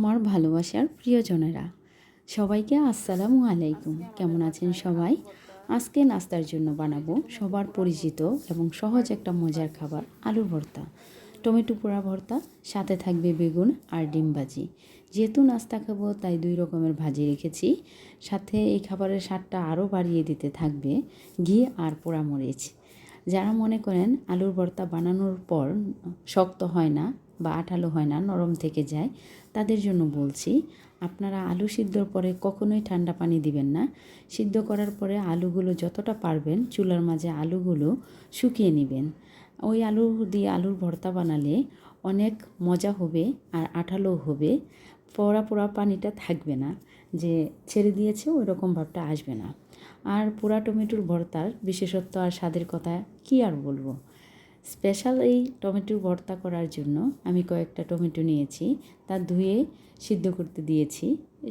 আমার ভালোবাসার প্রিয়জনেরা। সবাইকে আসসালামু আলাইকুম। কেমন আছেন সবাই? আজকে নাস্তার জন্য বানাবো সবার পরিচিত এবং সহজ একটা মজার খাবার আলু ভর্তা। টমেটো পোড়া ভর্তা, সাথে থাকবে বেগুন আর ডিম ভাজি। যেহেতু নাস্তা খাব, তাই দুই রকমের ভাজি রেখেছি। সাথে এই খাবারের স্বাদটা আরও বাড়িয়ে দিতে থাকবে ঘি আর পোড়া মরিচ যারা মনে করেন আলুর ভর্তা বানানোর পর শক্ত হয় না বা আঠালো হয় না, নরম থেকে যায়। তাদের জন্য বলছি, আপনারা আলু সিদ্ধর পরে কখনোই ঠান্ডা পানি দিবেন না। সিদ্ধ করার পরে আলুগুলো যতটা পারবেন চুলার মাঝে আলুগুলো শুকিয়ে নেবেন। ওই আলু দিয়ে আলুর ভর্তা বানালে অনেক মজা হবে আর আঠালো হবে। পোড়া পোড়া পানিটা থাকবে না, যে ছেড়ে দিয়েছে ওই রকম ভাবটা আসবে না। আর পোড়া টমেটোর ভর্তার বিশেষত্ব আর স্বাদের কথা কি আর বলব? স্পেশাল এই টমেটোর ভর্তা করার জন্য আমি কয়েকটা টমেটো নিয়েছি, তা ধুয়ে সিদ্ধ করতে দিয়েছি।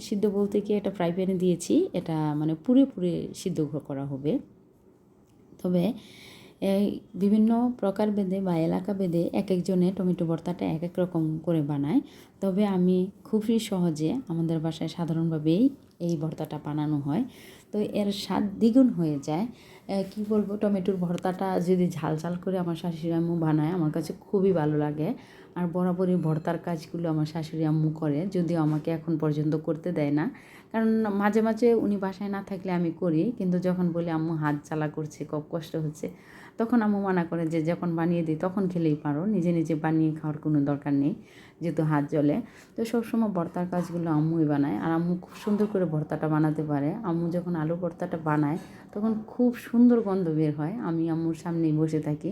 সিদ্ধ বলতে কি এটা ফ্রাই প্যানে দিয়েছি, এটা মানে পুরে পুরে সিদ্ধ করা হবে। তবে এই বিভিন্ন প্রকার বেদে বা এলাকা বেদে এক একজনে টমেটো ভর্তাটা এক এক রকম করে বানায়। তবে আমি খুবই সহজে আমাদের বাসায় সাধারণভাবেই এই ভর্তাটা বানানো হয়। তো এর স্বাদ দ্বিগুণ হয়ে যায়। কি বলব, টমেটোর ভর্তাটা যদি ঝাল ঝাল করে আমার শাশুড়ি আম্মু বানায়, আমার কাছে খুবই ভালো লাগে। আর বরাবরই ভর্তার কাজগুলো আমার শাশুড়ি আম্মু করে, যদিও আমাকে এখন পর্যন্ত করতে দেয় না। কারণ মাঝে মাঝে উনি বাসায় না থাকলে আমি করি, কিন্তু যখন বলি, আম্মু হাত চালা করছে, খুব কষ্ট হচ্ছে। তখন আম্মু মানা করে যে, যখন বানিয়ে দিই, তখন খেলেই পারো। নিজে নিজে বানিয়ে খাওয়ার কোনো দরকার নেই, যেহেতু হাত জ্বলে। তো সবসময় ভর্তার কাজগুলো আম্মুই বানায়। আর আম্মু খুব সুন্দর করে ভর্তাটা বানাতে পারে। আম্মু যখন আলু ভর্তাটা বানায়, তখন খুব সুন্দর গন্ধ বের হয়। আমি আম্মুর সামনেই বসে থাকি।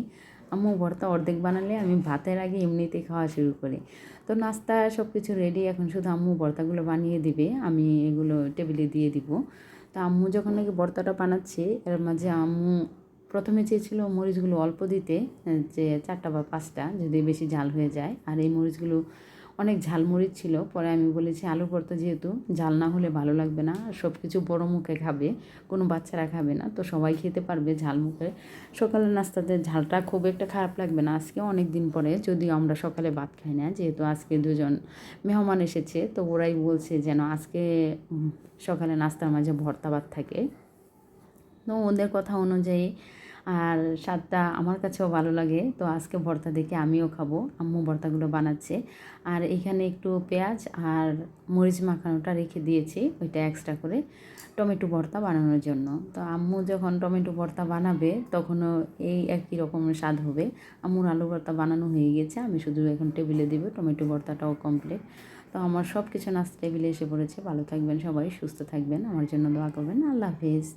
আম্মু ভর্তা অর্ধেক বানালে আমি ভাতের আগে এমনিতেই খাওয়া শুরু করি। তো নাস্তা সব কিছু রেডি এখন শুধু আম্মু ভর্তাগুলো বানিয়ে দিবে। আমি এগুলো টেবিলে দিয়ে দিব। তো আম্মু যখন নাকি ভর্তাটা বানাচ্ছে, এর মাঝে আম্মু প্রথমে চেয়েছিল মরিচগুলো অল্প দিতে যে চারটা বা পাঁচটা, যদি বেশি ঝাল হয়ে যায়। আর এই মরিচগুলো অনেক ঝাল মরিচ ছিল। পরে আমি বলেছি, আলু ভর্তা যেহেতু, ঝাল না হলে ভালো লাগবে না। সব কিছু বড়ো মুখে খাবে, কোনো বাচ্চারা খাবে না। তো সবাই খেতে পারবে ঝাল মুখে। সকালের নাস্তাতে ঝালটা খুব একটা খারাপ লাগবে না। আজকে অনেক দিন পরে, যদিও আমরা সকালে ভাত খাই না, যেহেতু আজকে দুজন মেহমান এসেছে, তো ওরাই বলছে যেন আজকে সকালে নাস্তার মাঝে ভর্তা ভাত থাকে। তো ওদের কথা অনুযায়ী। আর স্বাদটা আমার কাছেও ভালো লাগে। তো আজকে ভর্তা দেখে আমিও খাব। আম্মু ভর্তাগুলো বানাচ্ছে। আর এখানে একটু পেঁয়াজ আর মরিচ মাখানোটা রেখে দিয়েছি, ওইটা এক্সট্রা করে টমেটো ভর্তা বানানোর জন্য। তো আম্মু যখন টমেটো ভর্তা বানাবে, তখনও এই একই রকমের স্বাদ হবে। আম্মুর আলু ভর্তা বানানো হয়ে গেছে। আমি শুধু এখন টেবিলে দিব, টমেটো ভর্তাটাও কমপ্লিট তো আমার সব কিছু নাস্তা টেবিলে এসে পড়েছে। ভালো থাকবেন সবাই, সুস্থ থাকবেন। আমার জন্য দোয়া করবেন। আল্লাহ হাফিজ।